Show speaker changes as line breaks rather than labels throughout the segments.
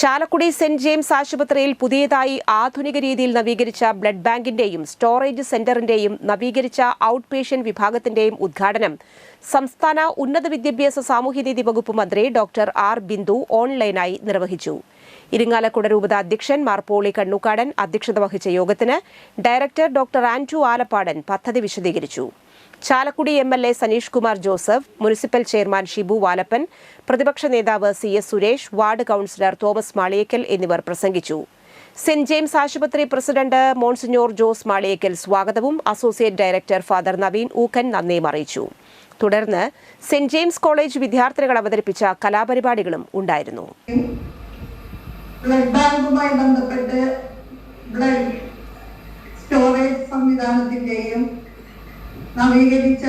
Chalakudy saint James ആശുപത്രിയിൽ പുതിയതായി ആധുനിക രീതിയിൽ നവീകരിച്ച ബ്ലഡ് ബാങ്കിന്റെയും സ്റ്റോറേജ് സെന്ററിന്റെയും നവീകരിച്ച ഔട്ട് പേഷ്യന്റ് വിഭാഗത്തിന്റെയും ഉദ്ഘാടനം. സംസ്ഥാന ഉന്നത വിദ്യാഭ്യാസ സാമൂഹ്യനീതി വകുപ്പ് മന്ത്രി ഡോക്ടർ ആർ ബിന്ദു ഓൺലൈനായി നിർവഹിച്ചു. ഇരിങ്ങാലക്കുട രൂപത അധ്യക്ഷൻ മാർപ്പോളി പോളി കണ്ണൂക്കാടൻ അധ്യക്ഷത വഹിച്ച യോഗത്തിന് ഡയറക്ടർ ഡോക്ടർ ആൻഡ്രു ആലപ്പാടൻ പദ്ധതി വിശദീകരിച്ചു. Chalakudy M L A Saneesh Kumar Joseph municipal chairman Shibu Valappan പ്രതിപക്ഷ നേതാവ് C S Suresh ward councillor Thomas Maliyekkal എന്നിവർ പ്രസംഗിച്ചു. സെന്റ് ജെയിംസ് ആശുപത്രി പ്രസിഡന്റ് മോൺസിഞ്ഞോർ ജോസ് മാളിയേക്കൽ സ്വാഗതവും associate director father Naveen Ookkan നന്ദിയും അറിയിച്ചു. തുടർന്ന് സെന്റ് ജെയിംസ് കോളേജ് വിദ്യാർത്ഥികൾ അവതരിപ്പിച്ച കലാപരിപാടികളും ഉണ്ടായിരുന്നു.
ബ്ലഡ് ബാങ്കുമായി ബന്ധപ്പെട്ട് ബ്ലഡ് സ്റ്റോറേജ് സംവിധാനത്തിന്റെയും നവീകരിച്ച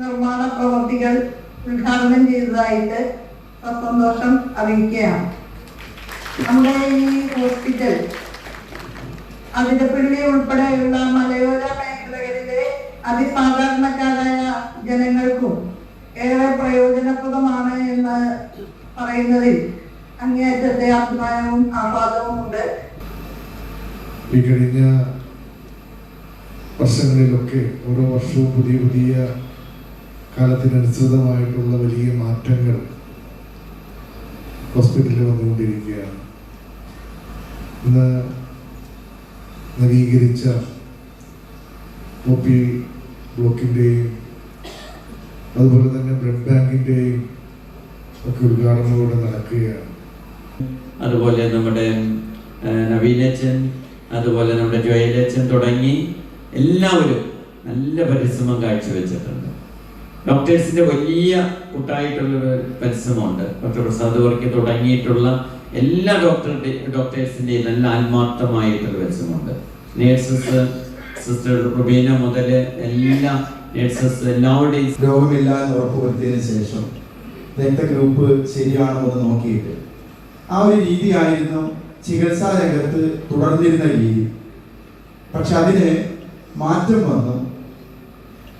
നിർമ്മാണ പ്രവർത്തികൾ ഉദ്ഘാടനം ചെയ്തതായിട്ട് സന്തോഷം അറിയിക്കുകയാണ്. നമ്മുടെ ഈ ഹോസ്പിറ്റൽ അതിരപ്പള്ളി ഉൾപ്പെടെയുള്ള മലയോര മേഖലകളിലെ അതിസാധാരണക്കാരായ ജനങ്ങൾക്കും ഏറെ പ്രയോജനപ്രദമാണ് എന്ന് പറയുന്നതിൽ അങ്ങേയറ്റത്തെ അഭിമാനവും ആഹ്ലാദവും ഉണ്ട്
ഈ കഴിഞ്ഞ വർഷങ്ങളിലൊക്കെ ഓരോ വർഷവും പുതിയ പുതിയ കാലത്തിനനുസൃതമായിട്ടുള്ള വലിയ മാറ്റങ്ങൾ ഹോസ്പിറ്റലിൽ വന്നുകൊണ്ടിരിക്കുകയാണ്. ഇന്ന് നവീകരിച്ച ഒ പി ബ്ലോക്കിന്റെയും അതുപോലെ തന്നെ ബ്ലഡ് ബാങ്കിന്റെയും ഒക്കെ ഉദ്ഘാടനം ഇവിടെ നടക്കുകയാണ്.
അതുപോലെ നമ്മുടെ നവീനച്ചൻ അതുപോലെ നമ്മുടെ ജോയലച്ചൻ തുടങ്ങി. എല്ലാവരും നല്ല പരിശ്രമം കാഴ്ചവെച്ചിട്ടുണ്ട്. ഡോക്ടേഴ്സിന്റെ വലിയ കൂട്ടായിട്ടുള്ള പരിശ്രമമുണ്ട്. ഡോക്ടർ പ്രസാദ് വർക്ക് തുടങ്ങിയിട്ടുള്ള എല്ലാ ഡോക്ടറുടെ ഡോക്ടേഴ്സിന്റെയും നല്ല ആത്മാർത്ഥമായിട്ടുള്ള പരിശ്രമമുണ്ട്. നേഴ്സസ് സിസ്റ്റർ റുബീന മുതൽ എല്ലാ നേഴ്സസ് എല്ലാവരുടെയും
രോഗമില്ല എന്ന് ഉറപ്പുവരുത്തിയതിനു ശേഷം രക്തഗ്രൂപ്പ് ശരിയാണോ എന്ന് നോക്കിയിട്ട് ആ ഒരു രീതിയായിരുന്നു ചികിത്സാ രംഗത്ത് തുടർന്നിരുന്ന രീതി. പക്ഷെ അതിന് മാറ്റം വന്നു.